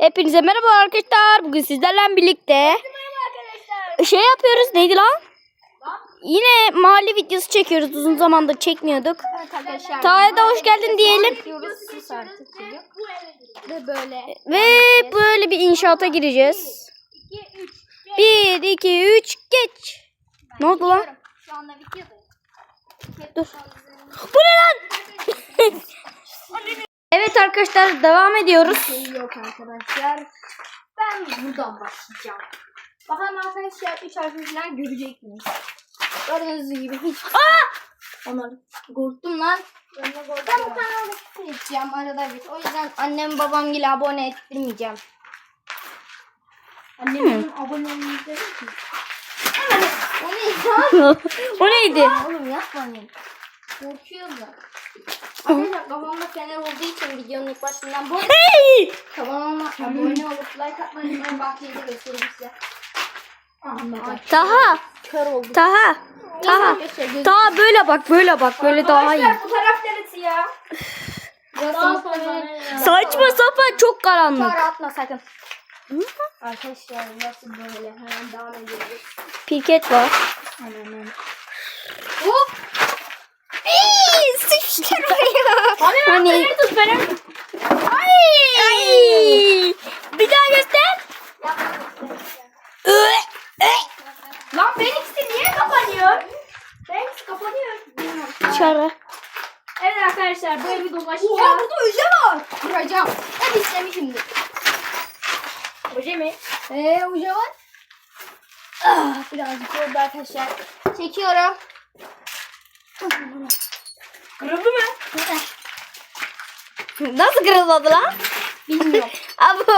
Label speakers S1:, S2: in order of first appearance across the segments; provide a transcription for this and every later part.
S1: Hepinize merhaba arkadaşlar. Bugün sizlerle birlikte şey yapıyoruz. Neydi lan? Yine mahalle videosu çekiyoruz. Uzun zamandır çekmiyorduk.
S2: Evet arkadaşlar.
S1: Taha'ya da hoş geldin diyelim.
S2: Ve böyle.
S1: Ve böyle bir inşaata gireceğiz.
S2: 2 3
S1: 1, 2, 3, geç. Ne oldu lan?
S2: Şu anda videodayım.
S1: Dur. Bu ne lan? evet arkadaşlar devam ediyoruz.
S2: Şey yok arkadaşlar. Ben buradan başlayacağım. Bakalım arkadaşlar 3 harfi falan görecek miyiz? Gördüğünüz gibi hiç. Aa! Onlar korktum lan. Ben bu kanalı edeceğim arada bir. O yüzden annem babam gibi abone ettirmeyeceğim. Annemin abone olmayı ki. O ne ya?
S1: o neydi?
S2: Oğlum yapmayın. Korkuyorum da. Arkadaşlar kafamda fener olduğu için videonun ilk başından bu.
S1: Hey!
S2: Kanalıma abone olup like atmayı ben bahçeyi de göstereyim size. Anladım.
S1: Taha.
S2: Kör oldum.
S1: Taha. Taha. Taha böyle bak böyle bak böyle daha iyi.
S2: bu taraf neresi ya? Daha sonra.
S1: Saçma sapan çok karanlık.
S2: Para atma sakın. Arkadaşlar nasıl böyle hemen devam ediyoruz.
S1: Piket var.
S2: Hemen Hop.
S1: Ey, sıçtı oraya.
S2: Hani
S1: Hani-
S2: tut benim.
S1: Ay. Bir daha göster.
S2: Lan Phoenix'i niye kapanıyor? Phoenix kapanıyor.
S1: Dışarı.
S2: Evet arkadaşlar böyle bir dolaşacağız. Oha burada öze var. Vuracağım. Hadi istemişimdir. Oje mi? Eee oje var. Ah, birazcık oldu arkadaşlar. Çekiyorum.
S1: Kırıldı mı? Nasıl kırılmadı lan?
S2: Bilmiyorum.
S1: Abo.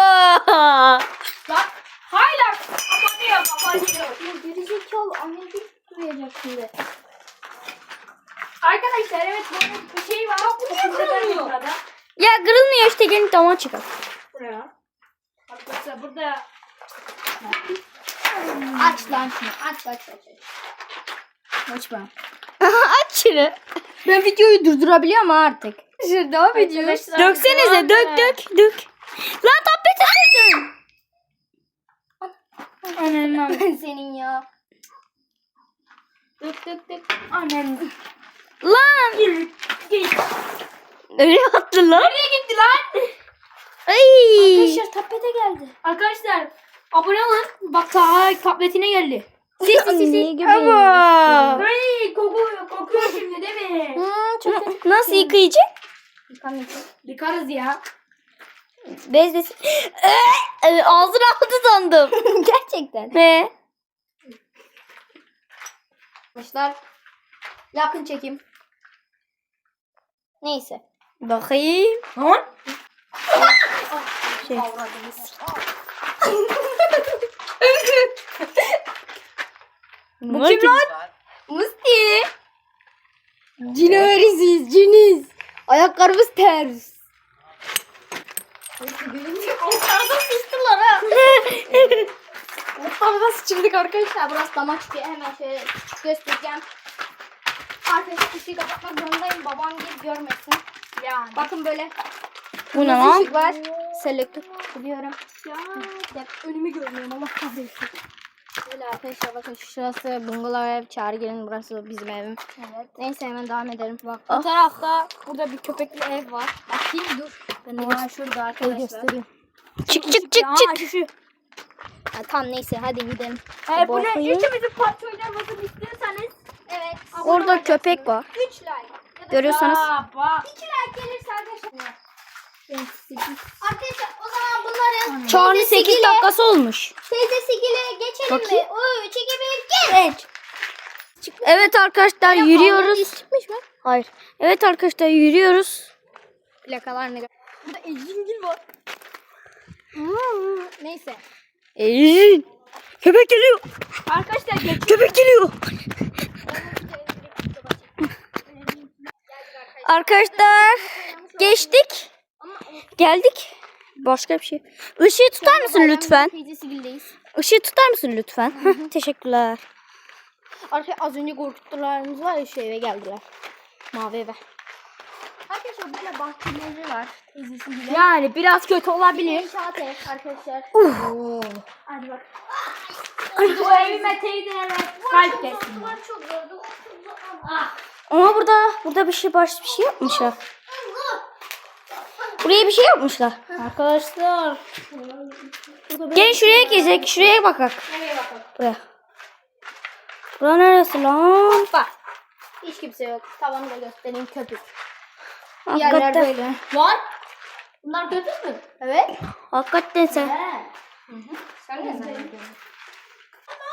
S2: Bak hala kapanıyor kapanıyor. Gerizekalı annem bir duyacak şimdi. Arkadaşlar evet böyle bir şey var. Bu niye kırılmıyor?
S1: Ya kırılmıyor işte gelin dama çıkar.
S2: Buraya. Arkadaşlar burada Aç lan şunu. Aç aç aç. aç. Aç ben.
S1: Aç şunu. Ben videoyu durdurabiliyorum artık. Şimdi devam
S2: ediyoruz.
S1: Döksenize dök dök dök. Lan tableti döktün.
S2: Annen senin ya. Dök dök dök. Annen.
S1: Lan. Nereye attın lan?
S2: Nereye gitti lan?
S1: Ay.
S2: Arkadaşlar tapete geldi. Arkadaşlar abone olun. Bak Taha tabletine geldi. Sis sis sis.
S1: Ama.
S2: Ay kokuyor kokuyor şimdi değil mi?
S1: Hmm, çok Nasıl yıkayıcı?
S2: Yıkarız ya.
S1: Bezle. Ee, ağzını aldı sandım.
S2: Gerçekten.
S1: He.
S2: Arkadaşlar yakın çekim. Neyse.
S1: Bakayım. Lan. Şey. Bu kim lan?
S2: Musti.
S1: Cineriziz, ciniz. Ayaklarımız ters.
S2: Ortada sıçtılar ha. Ortada sıçırdık arkadaşlar. Burası dama çıkıyor. Hemen şöyle göstereceğim. Arkadaşlar ışığı kapatmak zorundayım. Babam gibi görmesin. Yani. Bakın böyle.
S1: Bu ne lan?
S2: var. Selektör biliyorum. Ya. Önümü görmüyorum Allah kahretsin. Böyle arkadaşlar bakın şurası bungalov ev çağrı gelin burası bizim evim. Evet. Neyse hemen devam edelim. Bak bu
S1: Ah.
S2: tarafta burada bir köpekli ev var. Bakayım dur. Ben de şurada arkadaşlar.
S1: göstereyim. Çık çık çık çık.
S2: Şu. Ha, tamam neyse hadi gidelim.
S1: Ee, bu ne?
S2: Üçümüzün parça oynamasını istiyorsanız. Evet.
S1: Orada köpek var.
S2: 3 like. Ya da
S1: Görüyorsanız.
S2: bak. 2 like gelirse arkadaşlar. Arkadaşlar o zaman bunların
S1: Çağrı
S2: teyzesi
S1: 8
S2: ile-
S1: dakikası olmuş.
S2: Teyzesiyle geçelim
S1: Bakayım.
S2: mi? 3, 2, 1, geç.
S1: Evet arkadaşlar yürüyoruz.
S2: çıkmış mı?
S1: Hayır. Evet arkadaşlar yürüyoruz.
S2: Plakalar ne? Burada Ejingil var. Hmm, Neyse.
S1: Ejin. Köpek geliyor.
S2: Arkadaşlar geç.
S1: Köpek geliyor. Arkadaşlar geçtik. Geldik. Başka bir şey. Işığı tutar mısın lütfen? Işığı tutar mısın lütfen? Heh, Teşekkürler.
S2: Arkadaşlar az önce korkuttularımız var ya şu eve geldiler. Mavi eve. Arkadaşlar böyle bahçeleri var. Teyzesi gibi.
S1: Yani biraz kötü olabilir.
S2: İnşaat ev arkadaşlar.
S1: Uh.
S2: Hadi bak.
S1: Bu evime teyze evet. Kalp
S2: çok gördüm. Ah.
S1: Ama burada burada bir şey baş bir şey yapmışlar. Buraya bir şey yapmışlar. Arkadaşlar. Gelin şuraya gezek. Şuraya bakak.
S2: Nereye bakalım?
S1: Buraya. Bura neresi lan?
S2: Bak. Hiç kimse yok. Tavanı da göstereyim köpük. Yerler
S1: Hakikaten.
S2: böyle. Var. Bunlar köpük mü? Evet.
S1: Hakikaten sen.
S2: He. Hı hı. Sen ne zannediyorsun?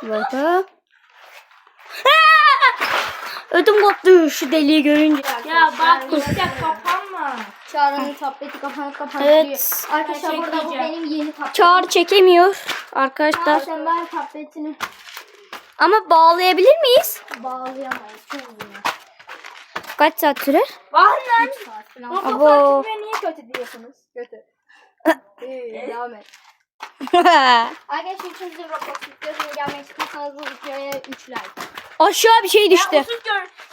S1: Bakın. Ödüm koptu şu deliği görünce.
S2: Ya bak
S1: işte
S2: kapanma. Çağrı'nın tableti kapanıp kapanıp
S1: Evet.
S2: gidiyor. Arkadaşlar
S1: Ben
S2: burada bu benim yeni tabletim.
S1: Çağrı çekemiyor
S2: Çağrı
S1: arkadaşlar.
S2: sen ver tabletini.
S1: Ama bağlayabilir miyiz?
S2: Bağlayamayız. Çok uzun.
S1: Kaç saat sürer?
S2: Falan.
S1: Abo.
S2: Ve niye kötü diyorsunuz? Kötü. İyi, devam et. Arkadaşlar bizim Roblox videosuna gelmek istiyorsanız bu videoya 3 like.
S1: Aşağı bir şey düştü.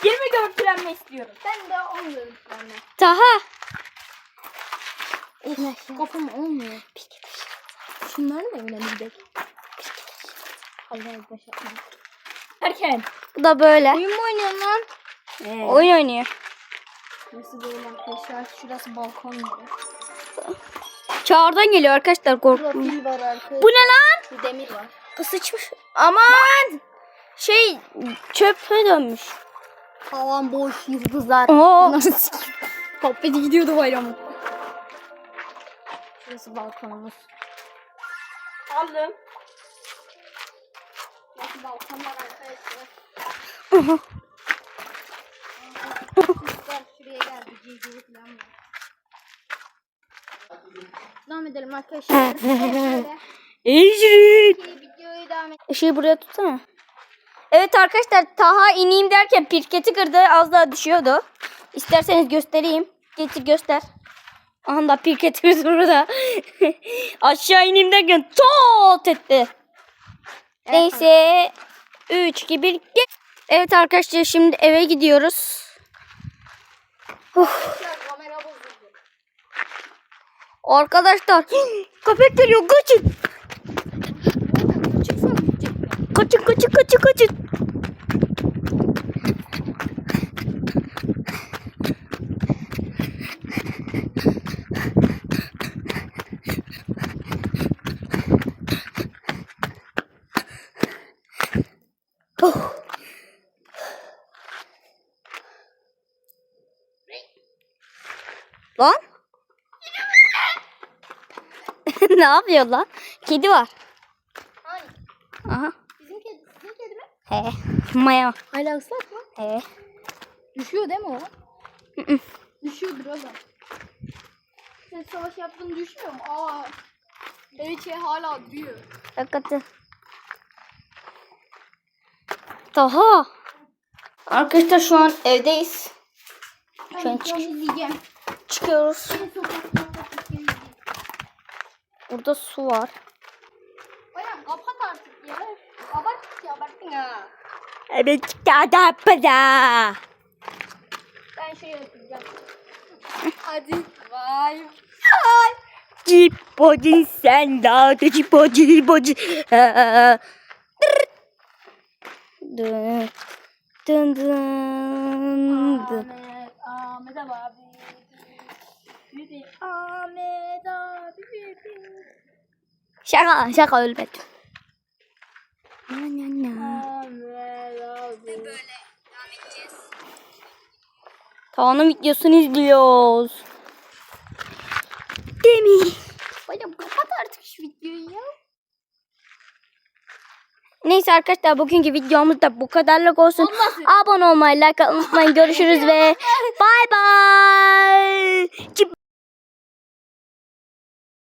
S2: 20 görüntülenme istiyorum. Ben de 10 görüntülenme.
S1: Taha.
S2: Kafam olmuyor. Şunların da evine gidelim. Allah'a başlatma. Erken.
S1: Bu da böyle.
S2: Oyun mu oynuyorsun lan?
S1: Oyun oynuyor.
S2: Burası böyle arkadaşlar. Şurası balkon gibi.
S1: Çağrı'dan geliyor arkadaşlar korkmayın.
S2: Profil var arkadaşlar.
S1: Bu ne lan?
S2: Bir demir var.
S1: Bu sıçmış. Aman. Şey çöpe dönmüş.
S2: Tavan boş yıldızlar.
S1: Oo.
S2: Sohbeti gidiyordu bayramı. Şurası balkonumuz.
S1: Aldım.
S2: Nasıl balkonlar arkadaşlar? Kuşlar şuraya geldi. Civcivi falan var. Devam edelim arkadaşlar. Şöyle
S1: Ecrin.
S2: bir videoyu devam edelim.
S1: Işığı buraya tutsana. Evet arkadaşlar Taha ineyim derken pirketi kırdı. Az daha düşüyordu. İsterseniz göstereyim. Getir göster. Aha da pirketimiz burada. Aşağı ineyim derken tot etti. Neyse. 3, 2, 1. Git. Evet arkadaşlar şimdi eve gidiyoruz. Uf,
S2: Arkadaşlar
S1: köpek geliyor kaçın. Kaçın kaçın kaçın kaçın. Oh. Lan? Ne yapıyor lan? Kedi var.
S2: Hani?
S1: Aha.
S2: Bizim kedi, sizin kedi mi?
S1: He. Maya.
S2: Hala ıslak mı?
S1: He.
S2: Düşüyor değil mi o? Düşüyordur oğlum. Sen savaş yaptığını düşmüyor mu? Aa. Evet şey hala büyüyor.
S1: Hakikaten. Daha. Arkadaşlar şu an evdeyiz. Şu an çık- çıkıyoruz. Burada su var.
S2: Bayan kapat artık ya. Abart ya abarttın ha.
S1: Evet, da pada.
S2: Ben şey yapacağım. Hadi. Vay.
S1: Cipoci sen da de cipoci cipoci. Dın dın dın dın.
S2: Ahmet, Ahmet abi.
S1: Şaka şaka ölmedi. Na na na. Kaan'ın videosunu izliyoruz. Değil mi?
S2: Bayan kapat artık şu videoyu ya.
S1: Neyse arkadaşlar bugünkü videomuz da bu kadarlık olsun.
S2: Olmasın.
S1: Abone olmayı, like atmayı unutmayın. Görüşürüz ve bay bay.